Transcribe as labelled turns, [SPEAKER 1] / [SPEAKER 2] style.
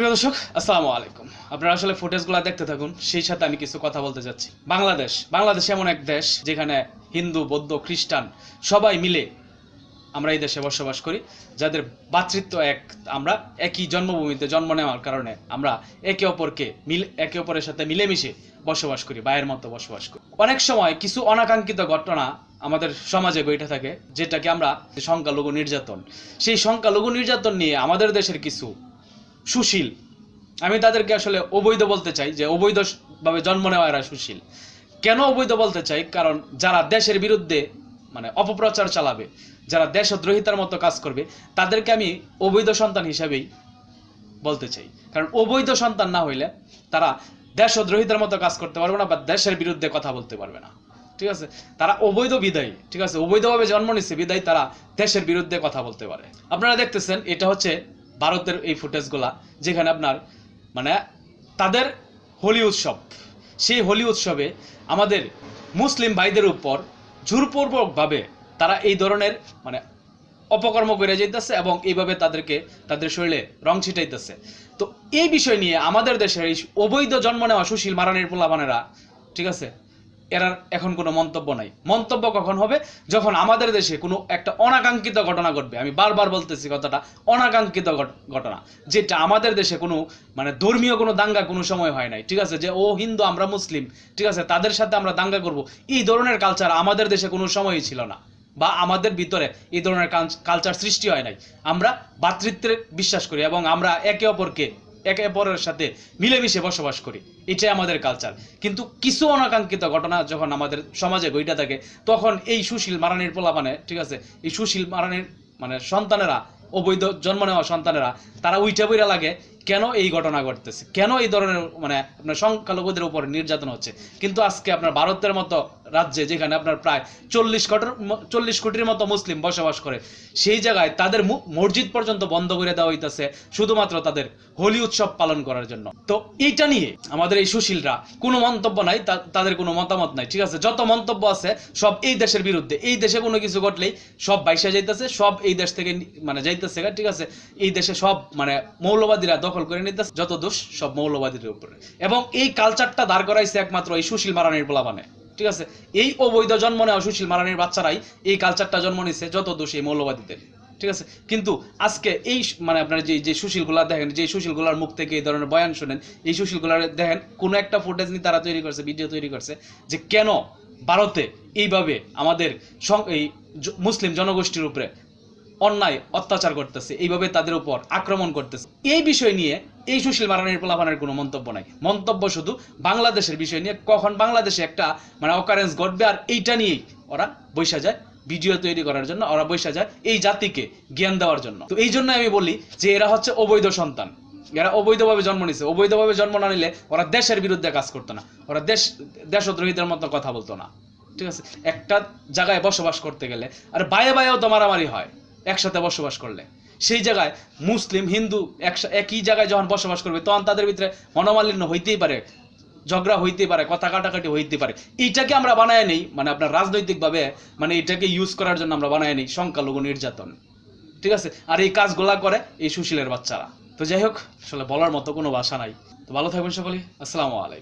[SPEAKER 1] প্রিয় দর্শক, আসসালামু আলাইকুম। আপনারা আসলে ফুটেজগুলো দেখতে থাকুন, সেই সাথে আমি কিছু কথা বলতে যাচ্ছি। বাংলাদেশ বাংলাদেশ এমন এক দেশ যেখানে হিন্দু, বৌদ্ধ, খ্রিস্টান সবাই মিলে আমরা এই দেশে বসবাস করি, যাদের ভাতৃত্ব এক, আমরা একই জন্মভূমিতে জন্ম নেওয়ার কারণে আমরা একে অপরকে মিল, একে অপরের সাথে মিলেমিশে বসবাস করি ভাইয়ের মতো বসবাস করি। অনেক সময় কিছু অনাকাঙ্ক্ষিত ঘটনা আমাদের সমাজে বইটা থাকে, যেটাকে আমরা সংখ্যালঘু নির্যাতন। সেই সংখ্যালঘু নির্যাতন নিয়ে আমাদের দেশের কিছু সুশীল। আমি তাদেরকে আসলে অবৈধ বলতে চাই যে অবৈধভাবে জন্ম নেওয়া এরা সুশীল। কেন অবৈধ বলতে চাই? কারণ যারা দেশের বিরুদ্ধে মানে অপপ্রচার চালাবে, যারা দেশদ্রোহিতার মতো কাজ করবে, তাদেরকে আমি অবৈধ সন্তান হিসাবেই বলতে চাই। কারণ অবৈধ সন্তান না হইলে তারা দেশদ্রোহিতার মতো কাজ করতে পারবে না বা দেশের বিরুদ্ধে কথা বলতে পারবে না। ঠিক আছে? তারা অবৈধ বিদায়ী। ঠিক আছে? অবৈধভাবে জন্ম নিচ্ছে বিদায়ী তারা দেশের বিরুদ্ধে কথা বলতে পারে। আপনারা দেখতেছেন, এটা হচ্ছে ভারতের এই ফুটেজগুলা যেখানে আপনার মানে তাদের হোলি উৎসব। সেই হোলি উৎসবে আমাদের মুসলিম ভাইদের উপর জোরপূর্বকভাবে তারা এই ধরনের মানে অপকর্ম করে যাইতেছে এবং এইভাবে তাদেরকে তাদের শরীরে রং ছিটাইতেছে। তো এই বিষয় নিয়ে আমাদের দেশের এই অবৈধ জন্ম নেওয়া সুশীল মারানির পোলাপানেরা, ঠিক আছে এরার এখন কোনো মন্তব্য নাই। মন্তব্য কখন হবে? যখন আমাদের দেশে কোনো একটা অনাকাঙ্ক্ষিত ঘটনা ঘটবে। আমি বারবার বলতেছি কথাটা, অনাকাঙ্ক্ষিত ঘটনা। যেটা আমাদের দেশে কোনো মানে ধর্মীয় কোনো দাঙ্গা কোনো সময় হয় নাই। ঠিক আছে? যে, ও হিন্দু, আমরা মুসলিম। ঠিক আছে? তাদের সাথে আমরা দাঙ্গা করব। এই ধরনের কালচার আমাদের দেশে কোনো সময়ই ছিল না। বা আমাদের ভিতরে এই ধরনের কালচার সৃষ্টি হয় নাই। আমরা ভাতৃত্বের বিশ্বাস করি এবং আমরা একে অপরকে একে অপরের সাথে মিলেমিশে বসবাস করি। এটাই আমাদের কালচার কিন্তু কিছু অনাকাঙ্ক্ষিত ঘটনা যখন আমাদের সমাজে গইটা থাকে, তখন এই সুশীল মারানির পোলাপানে, ঠিক আছে, এই সুশীল মারানির মানে সন্তানেরা, অবৈধ জন্ম নেওয়া সন্তানেরা, তারা উইটা বইরা লাগে কেন এই ঘটনা ঘটতেছে? কেন এই ধরনের মানে আপনার সংখ্যালঘুদের উপর নির্যাতন হচ্ছে? কিন্তু আজকে আপনার ভারতের মতো রাজ্যে, যেখানে আপনার প্রায় চল্লিশ কোটির চল্লিশ কোটির মতো মুসলিম বসবাস করে, সেই জায়গায় তাদের মসজিদ পর্যন্ত বন্ধ করে দেওয়া হইতেছে শুধুমাত্র তাদের হোলি উৎসব পালন করার জন্য। তো এইটা নিয়ে আমাদের এই সুশীলরা কোনো মন্তব্য নাই তাদের কোনো মতামত নাই, ঠিক আছে? যত মন্তব্য আছে, সব এই দেশের বিরুদ্ধে। এই দেশে কোনো কিছু ঘটলেই সব বাইসা যাইতেছে, সব এই দেশ থেকে মানে যাইতেছে ঠিক আছে? এই দেশে সব মানে মৌলবাদীরা দখল করে নিতেছে যত দোষ সব মৌলবাদীদের উপরে। এবং এই কালচারটা দাঁড় করাইছে একমাত্র এই সুশীল মারানির পোলাপানে ঠিক আছে? এই অবৈধ জন্ম নেওয়া সুশীল মারানির বাচ্চারাই এই কালচারটা জন্ম নিছে, যত দোষ এই মৌলবাদীদের। ঠিক আছে? কিন্তু আজকে এই মানে আপনার যে যে সুশীলগুলা দেখেন, যে সুশীলগুলার মুখ থেকে এই ধরনের বয়ান শুনেন, এই সুশীলগুলার দেখেন, কোনো একটা ফুটেজ নিয়ে তারা তৈরি করছে ভিডিও তৈরি করছে, যে কেন ভারতে এইভাবে আমাদের এই মুসলিম জনগোষ্ঠীর উপরে অন্যায়, অত্যাচার করতেছে, এইভাবে তাদের উপর আক্রমণ করতেছে। এই বিষয় নিয়ে এই সুশীল মারানির পোলাপানের কোনো মন্তব্য নাই। মন্তব্য শুধু বাংলাদেশের বিষয় নিয়ে, কখন বাংলাদেশে একটা মানে অকারেন্স ঘটবে আর এইটা নিয়েই ওরা বৈশা যায়, ভিডিও তৈরি করার জন্য, ওরা বৈশা যায় এই জাতিকে জ্ঞান দেওয়ার জন্য। তো এই জন্য আমি বলি যে এরা হচ্ছে অবৈধ সন্তান। এরা অবৈধভাবে জন্ম নিছে। অবৈধভাবে জন্ম না নিলে ওরা দেশের বিরুদ্ধে কাজ করতো না। ওরা দেশ, দেশদ্রোহীদের মতো কথা বলতো না। ঠিক আছে? একটা জায়গায় বসবাস করতে গেলে, আর বায়ে বায়েও তো মারামারি হয়। একসাথে বসবাস করলে। সেই জায়গায় মুসলিম, হিন্দু একই জায়গায় যখন বসবাস করবে, তখন তাদের ভিতরে মনোমালিন্য হইতেই পারে, ঝগড়া হইতে পারে, কথা কাটাকাটি হইতে পারে। এইটাকে আমরা বানায় নেই মানে আপনার রাজনৈতিকভাবে মানে এটাকে ইউজ করার জন্য আমরা বানায় নেই, সংখ্যালঘু নির্যাতন। ঠিক আছে? আর এই কাজগুলা করে এই সুশীলের বাচ্চারা। তো যাই হোক, আসলে বলার মতো কোনো ভাষা নাই। তো ভালো থাকবেন সকলে আসসালামু আলাইকুম।